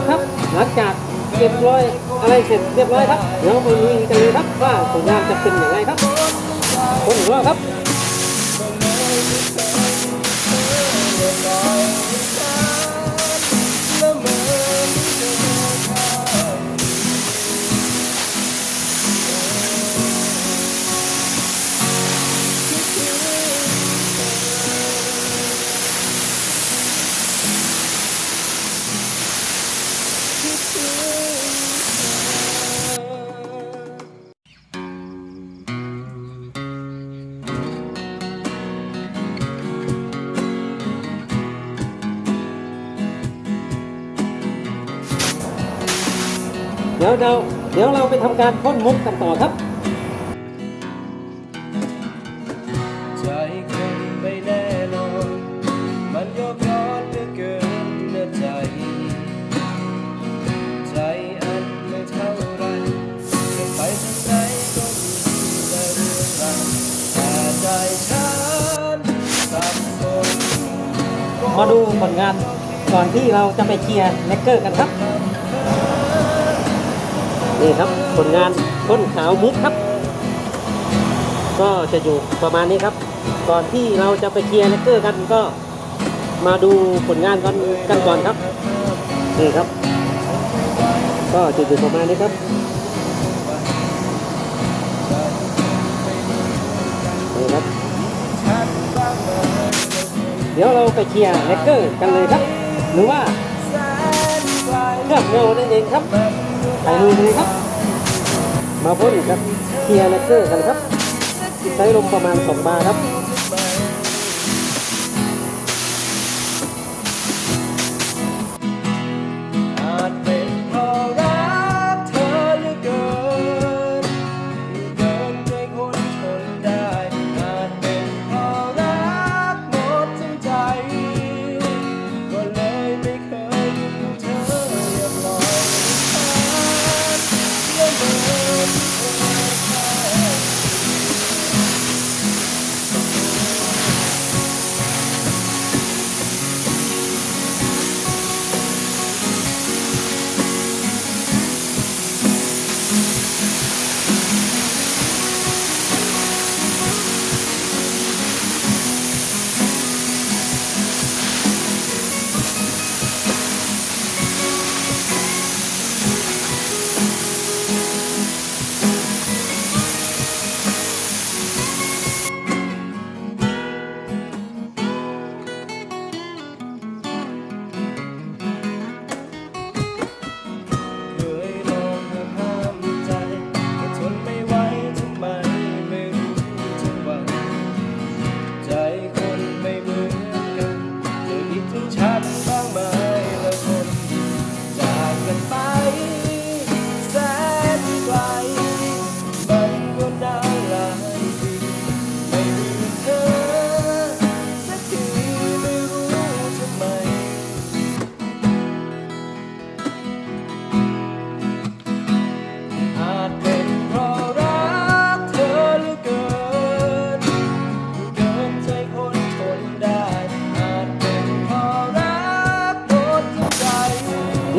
ับครับ หลังจากเก็บร้อยอะไรเสร็จเรียบร้อยครับเดี๋ยวมาดูกันเลยครับว่าผลงานจะเป็นอย่างไรครับคนอีกรอครับ เดี๋ยวเราเดี๋ยวเราไปทำการพ่นมุกกันต่อครับ ใจคนไม่แน่นอน มันโยกย้อนเหลือเกินเนื้อใจ ใจอันไม่เท่าไรจะไปทางไหนก็มีแต่เรื่องราวแต่ใจฉันสับสนมาดูผลงานก่อนที่เราจะไปเคลียร์เลกเกอร์กันครับ นี่ครับผลงานพ่นขาวมุกครับ ก็จะอยู่ประมาณนี้ครับ ก่อนที่เราจะไปเคลียร์เลกเกอร์กันก็มาดูผลงานกันกันก่อนครับนี่ครับ ก็จะอยู่ประมาณนี้ครับนี่ครับ เดี๋ยวเราไปเคลียร์เลกเกอร์กันเลยครับ หรือว่าเครื่องเงานั่นเองครับ ไปลุยเลยครับ มาพ่นครับเคียร์เลเกอร์กันครับ ใช้ลมประมาณ2บาร์ครับ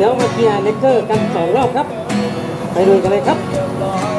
ดี๋ยวมาเคลียร์เลกเกอร์กันสองรอบครับ ไปลุยกันเลยครับ